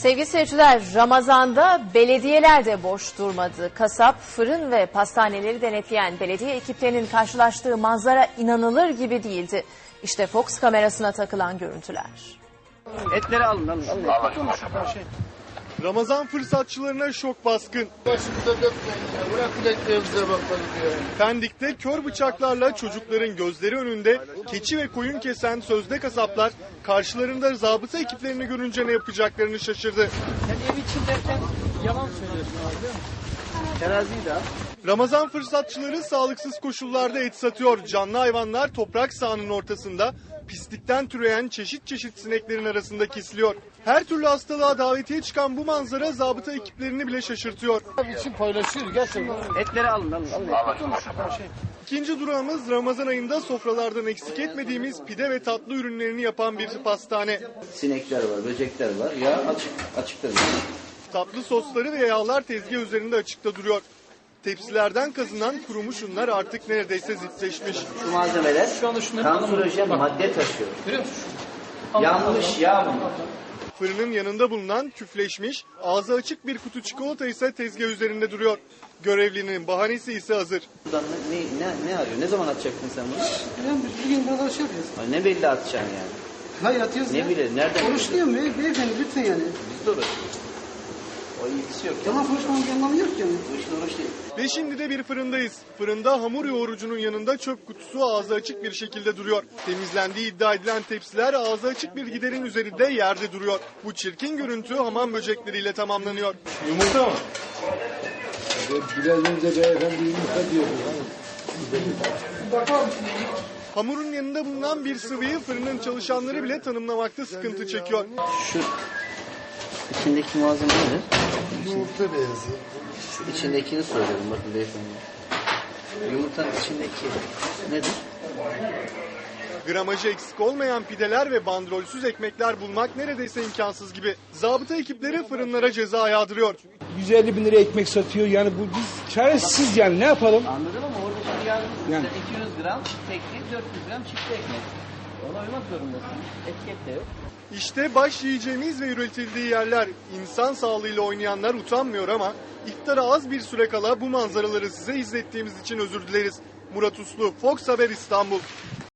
Sevgili seyirciler, Ramazan'da belediyeler de boş durmadı. Kasap, fırın ve pastaneleri denetleyen belediye ekiplerinin karşılaştığı manzara inanılır gibi değildi. İşte Fox kamerasına takılan görüntüler. Etleri alın alın. alın. Ramazan fırsatçılarına şok baskın. Başımıza dökmeyin ya. Bırak bileklerimize bakalım ya. Pendik'te kör bıçaklarla çocukların gözleri önünde keçi ve koyun kesen sözde kasaplar karşılarında zabıta ekiplerini görünce ne yapacaklarını şaşırdı. Sen ev için derken yalan söylüyorsun abi değil mi? Teraziyi de al. Ramazan fırsatçıları sağlıksız koşullarda et satıyor. Canlı hayvanlar toprak sahanın ortasında pislikten türeyen çeşit çeşit sineklerin arasında kesiliyor. Her türlü hastalığa davetiye çıkan bu manzara zabıta ekiplerini bile şaşırtıyor. Abi için paylaşıyor gerçekten. Etleri alın alın. alın. İkinci durağımız Ramazan ayında sofralardan eksik etmediğimiz pide ve tatlı ürünlerini yapan bir pastane. Sinekler var, böcekler var. Ya açık, açıkta. Tatlı sosları ve yağlar tezgah üzerinde açıkta duruyor. Tepsilerden kazınan kurumuş unlar artık neredeyse zitleşmiş. Şu malzemeler Şu anda şunları kanserojen madde taşıyor. Görüyor musun? Yanmış yağ bunlar. Fırının yanında bulunan küfleşmiş, ağzı açık bir kutu çikolata ise tezgah üzerinde duruyor. Görevlinin bahanesi ise hazır. Buradan ne, ne, ne, ne arıyor? Ne zaman atacaktın sen bunu? Yani biz bugün burada şey yapıyoruz. Ay ne belli atacaksın yani. Hayır atıyoruz Ne ya. bileyim, nereden Konuşuyorum be, beyefendi lütfen yani. Biz de uğraşıyoruz. O ilgisi yok. Yalan konuşmanın bir anlamı yok yani. Bu işin uğraşı değil. Ve şimdi de bir fırındayız. Fırında hamur yoğurucunun yanında çöp kutusu ağzı açık bir şekilde duruyor. Temizlendiği iddia edilen tepsiler ağzı açık bir giderin üzerinde yerde duruyor. Bu çirkin görüntü hamam böcekleriyle tamamlanıyor. Yumurta mı? Biraz önce beyefendi yumurta diyordu. Hamurun yanında bulunan bir sıvıyı fırının çalışanları bile tanımlamakta sıkıntı çekiyor. Şu içindeki malzeme nedir? Yumurta beyazı. Şu içindekini soruyorum bakın beyefendi. Yumurtanın içindeki nedir? Gramajı eksik olmayan pideler ve bandrolsüz ekmekler bulmak neredeyse imkansız gibi. Zabıta ekipleri fırınlara ceza yağdırıyor. 150 bin lira ekmek satıyor. Yani bu biz çaresiz yani ne yapalım? Anladım ama orada şimdi yazmış. Yani. Mesela 200 gram tekli, 400 gram çift ekmek. Ona zorundasın. Etiket de yok. İşte baş yiyeceğimiz ve üretildiği yerler. İnsan sağlığıyla oynayanlar utanmıyor ama iftara az bir süre kala bu manzaraları size izlettiğimiz için özür dileriz. Murat Uslu, Fox Haber İstanbul.